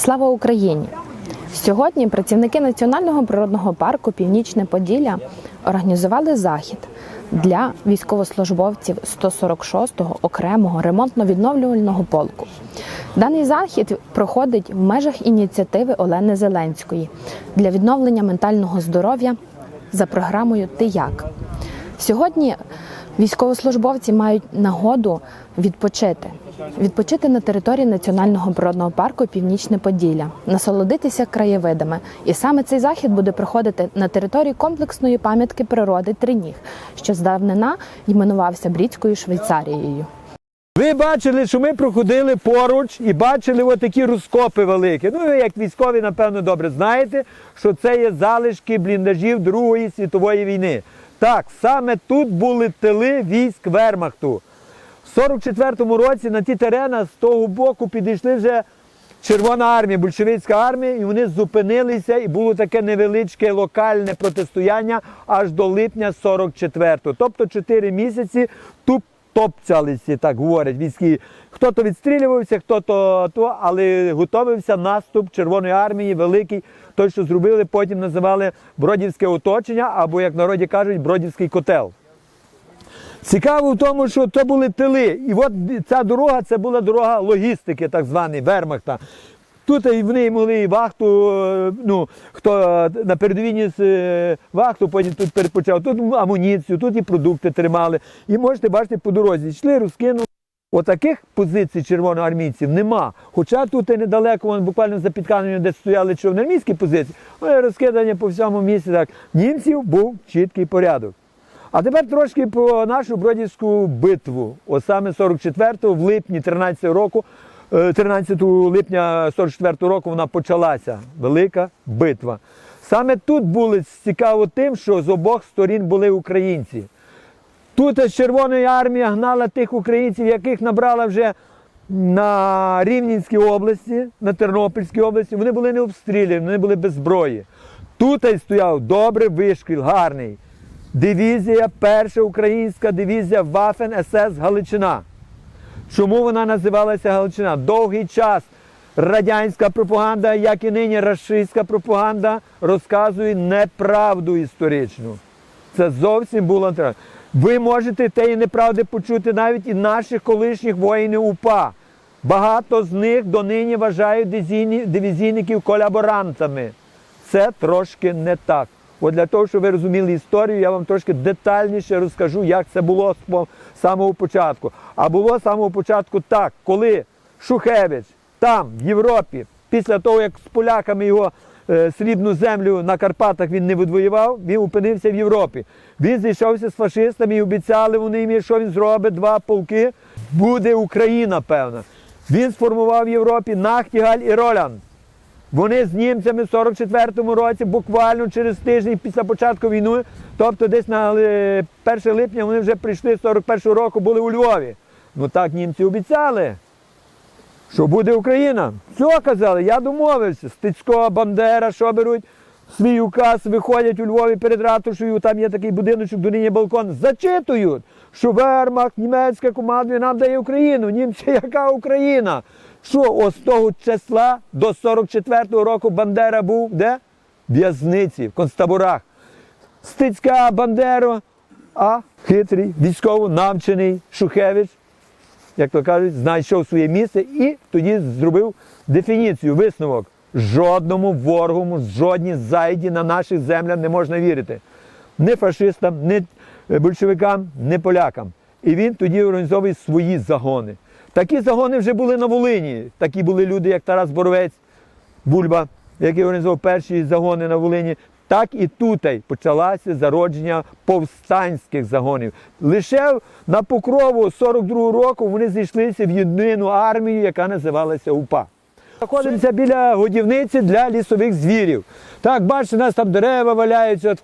Слава Україні! Сьогодні працівники Національного природного парку Північне Поділля організували захід для військовослужбовців 146-го окремого ремонтно-відновлювального полку. Даний захід проходить в межах ініціативи Олени Зеленської для відновлення ментального здоров'я за програмою Ти як. Сьогодні військовослужбовці мають нагоду відпочити. Відпочити на території Національного природного парку Північне Поділля, насолодитися краєвидами. І саме цей захід буде проходити на території комплексної пам'ятки природи Триніг, що здавнина іменувався Брідською Швейцарією. Ви бачили, що ми проходили поруч і бачили отакі розкопи великі. Ну, ви як військові, напевно, добре знаєте, що це є залишки бліндажів Другої світової війни. Так, саме тут були тили військ Вермахту. В 44-му році на ті терена з того боку підійшли вже Червона армія, большевицька армія, і вони зупинилися, і було таке невеличке локальне протистояння аж до липня 44-го. Тобто 4 місяці тут топцялися, так говорять війські. Хто то відстрілювався, хто то, але готовився наступ Червоної армії, великий, той, що зробили, потім називали Бродівське оточення, або, як народі кажуть, Бродівський котел. Цікаво в тому, що це були тили. І от ця дорога це була дорога логістики, так званої Вермахта. Тут вони могли і вахту, е, ну, хто на передовій е, вахту, потім тут перепочав, тут амуніцію, тут і продукти тримали. І можете бачити по дорозі. Йшли, розкинули. Отаких позицій червоноармійців нема. Хоча тут і недалеко, вон, буквально за підканою, де стояли чорноармійські позиції, вони розкидані по всьому місці. Так. Німців був чіткий порядок. А тепер трошки про нашу Бродівську битву. От саме 44-го, в липні 13 року, е, 13 липня 44-го року вона почалася. Велика битва. Саме тут було цікаво тим, що з обох сторін були українці. Тут з Червоної армії гнала тих українців, яких набрала вже на Рівненській області, на Тернопільській області. Вони були не обстріляні, вони були без зброї. Тут стояв добрий вишкіл, гарний. Дивізія, перша українська дивізія Вафен СС Галичина. Чому вона називалася Галичина? Довгий час радянська пропаганда, як і нині рашистська пропаганда, розказує неправду історичну. Це зовсім було неправда. Ви можете тієї неправди почути навіть і наших колишніх воїнів УПА. Багато з них донині вважають дивізійників колаборантами. Це трошки не так. От для того, щоб ви розуміли історію, я вам трошки детальніше розкажу, як це було з самого початку. А було з самого початку так, коли Шухевич там, в Європі, після того, як з поляками його е, срібну землю на Карпатах він не відвоював, він опинився в Європі. Він зійшовся з фашистами і обіцяли вони їм, що він зробить два полки. Буде Україна, певна. Він сформував в Європі Нахтігаль і Ролянд. Вони з німцями в 44-му році, буквально через тиждень після початку війни, тобто десь на е, 1 липня вони вже прийшли з 41-го року, були у Львові. Ну так німці обіцяли, що буде Україна. Все казали, я домовився. Стецько, Бандера, що беруть, свій указ, виходять у Львові перед ратушею, там є такий будиночок, до нині балкон, зачитують, що Вермахт, німецька команда нам дає Україну. Німці, яка Україна? Що ось того числа до 44-го року Бандера був де? В'язниці, в концтаборах. Стицька Бандера, а хитрий, військово навчений Шухевич, як то кажуть, знайшов своє місце і тоді зробив дефініцію, висновок. Жодному ворогу, жодній зайді на наших землях не можна вірити. Ні фашистам, ні большевикам, ні полякам. І він тоді організовує свої загони. Такі загони вже були на Волині. Такі були люди, як Тарас Боровець, Бульба, який організував перші загони на Волині. Так і тут почалося зародження повстанських загонів. Лише на покрову 42-го року вони зійшлися в єдину армію, яка називалася УПА. Знаходимося біля годівниці для лісових звірів. Так, бачите, у нас там дерева валяються.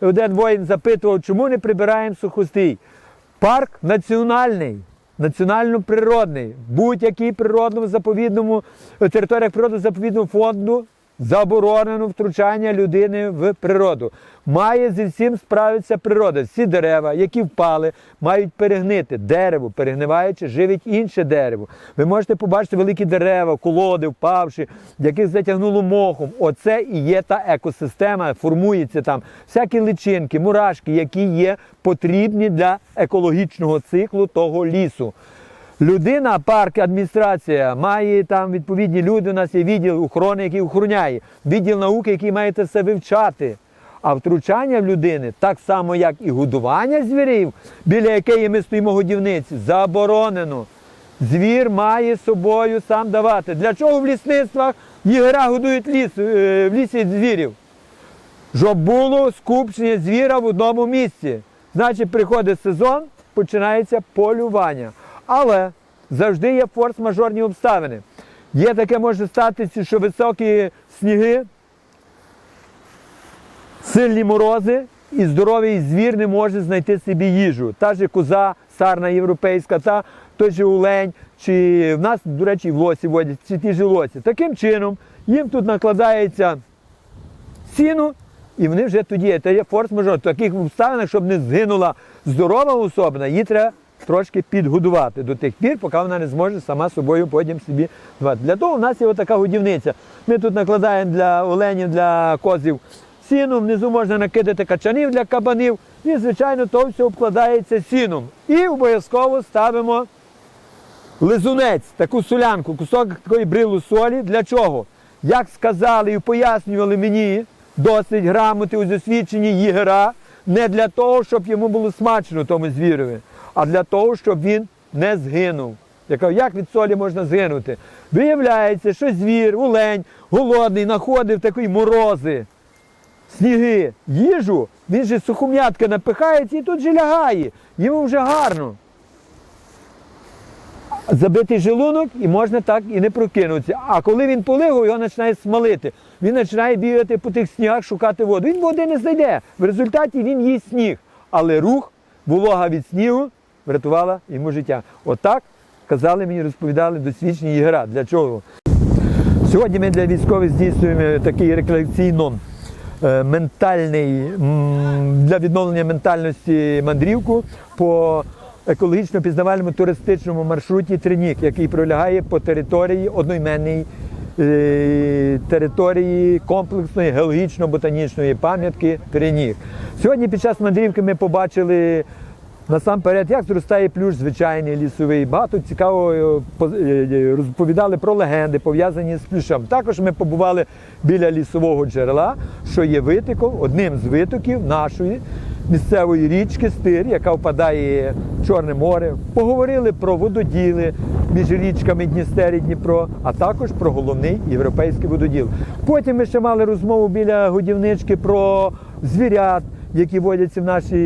Один воїн запитував, чому не прибираємо сухостій. Парк національний, національно-природний. Будь-який природному заповідному, територіях природно-заповідного фонду заборонено втручання людини в природу. Має зі всім справитися природа. Всі дерева, які впали, мають перегнити. Дерево, перегниваючи, живить інше дерево. Ви можете побачити великі дерева, колоди, впавши, яких затягнуло мохом. Оце і є та екосистема, формується там всякі личинки, мурашки, які є потрібні для екологічного циклу того лісу. Людина, парк, адміністрація має там відповідні люди. У нас є відділ охорони, який охороняє, відділ науки, який має це все вивчати. А втручання в людини, так само як і годування звірів, біля якої ми стоїмо годівниці, заборонено. Звір має собою сам давати. Для чого в лісництвах єгера годують ліс, е, в лісі звірів? щоб було скупчення звіра в одному місці. Значить, приходить сезон, починається полювання. Але завжди є форс-мажорні обставини. Є таке може статися, що високі сніги, сильні морози, і здоровий звір не може знайти собі їжу. Та ж коза, сарна європейська, та той же олень, чи в нас, до речі, в лосі водять, чи ті ж лосі. Таким чином їм тут накладається сіну, і вони вже тоді, це є форс-мажор. В таких обставинах, щоб не згинула здорова особина, її треба трошки підгодувати до тих пір, поки вона не зможе сама собою потім собі давати. Для того у нас є така годівниця. Ми тут накладаємо для оленів, для козів сіну, внизу можна накидати качанів для кабанів, і, звичайно, то все обкладається сіном. І обов'язково ставимо лизунець, таку солянку, кусок такої брилу солі. Для чого? Як сказали і пояснювали мені досить грамоти у засвідченні єгера, не для того, щоб йому було смачно тому звірові, а для того, щоб він не згинув. Я кажу, як від солі можна згинути? Виявляється, що звір, олень, голодний, знаходив такі морози, сніги, їжу, він же сухом'ятка напихається і тут же лягає. Йому вже гарно забитий желудок і можна так і не прокинутися. А коли він полигав, його починає смалити. Він починає бігати по тих снігах, шукати воду. Він води не знайде. В результаті він їсть сніг. Але рух, волога від снігу врятувала йому життя. Отак казали мені, розповідали досвідчені єгера. Для чого? Сьогодні ми для військових здійснюємо такий рекреаційно е, ментальний для відновлення ментальності мандрівку по екологічно пізнавальному туристичному маршруті Тринік, який пролягає по території одноіменній е, території комплексної геологічно-ботанічної пам'ятки Тринік. Сьогодні під час мандрівки ми побачили Насамперед, як зростає плющ звичайний лісовий. Багато цікаво е, е, розповідали про легенди, пов'язані з плющем. Також ми побували біля лісового джерела, що є витоком, одним з витоків нашої місцевої річки Стир, яка впадає в Чорне море. Поговорили про вододіли між річками Дністер і Дніпро, а також про головний європейський вододіл. Потім ми ще мали розмову біля годівнички про звірят які водяться в нашій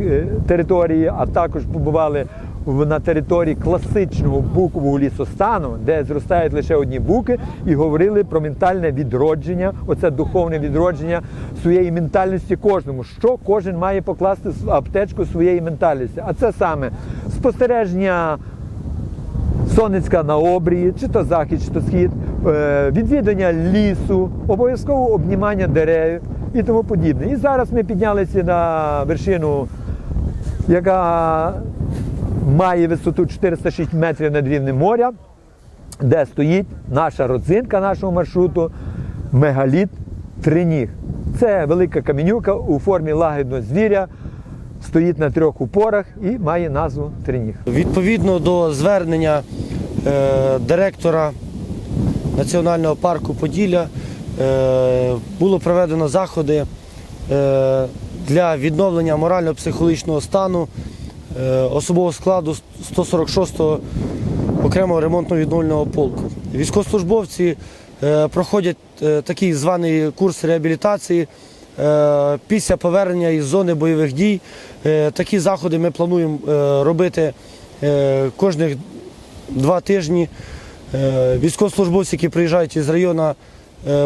е, території, а також побували на території класичного букового лісостану, де зростають лише одні буки, і говорили про ментальне відродження, оце духовне відродження своєї ментальності кожному. Що кожен має покласти в аптечку своєї ментальності? А це саме спостереження Сонецька на обрії, чи то захід, чи то схід, е, відвідання лісу, обов'язково обнімання дерев і тому подібне. І зараз ми піднялися на вершину, яка має висоту 406 метрів над рівнем моря, де стоїть наша родзинка нашого маршруту мегаліт Триніг. Це велика каменюка у формі лагідного звіря, стоїть на трьох упорах і має назву Триніг. Відповідно до звернення е, директора Національного парку Поділля було проведено заходи е, для відновлення морально-психологічного стану е, особового складу 146-го окремого ремонтно-відновлювального полку. Військовослужбовці е, проходять е, такий званий курс реабілітації. Е, Після повернення із зони бойових дій е, такі заходи ми плануємо е, робити е, кожних два тижні. Е, Військовослужбовці, які приїжджають із району е,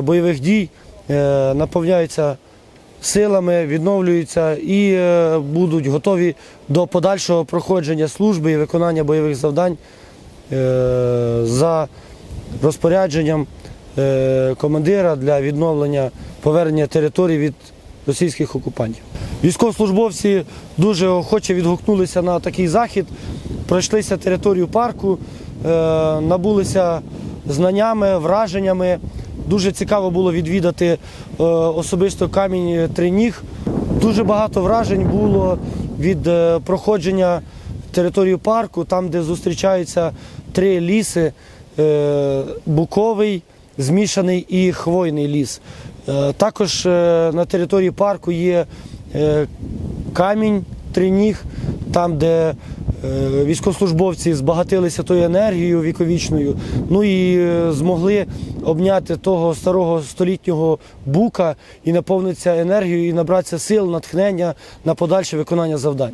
бойових дій, е, наповняються силами, відновлюються і е, будуть готові до подальшого проходження служби і виконання бойових завдань е, за розпорядженням е, командира для відновлення повернення територій від російських окупантів. Військовослужбовці дуже охоче відгукнулися на такий захід, пройшлися територію парку, е, набулися знаннями, враженнями. Дуже цікаво було відвідати е, особисто камінь Триніг. Дуже багато вражень було від е, проходження території парку, там, де зустрічаються три ліси: е, буковий, змішаний і хвойний ліс. Також на території парку є камінь Триніг, там, де військовослужбовці збагатилися тою енергією віковічною, ну і е, змогли обняти того старого столітнього бука і наповнитися енергією, і набратися сил, натхнення на подальше виконання завдань.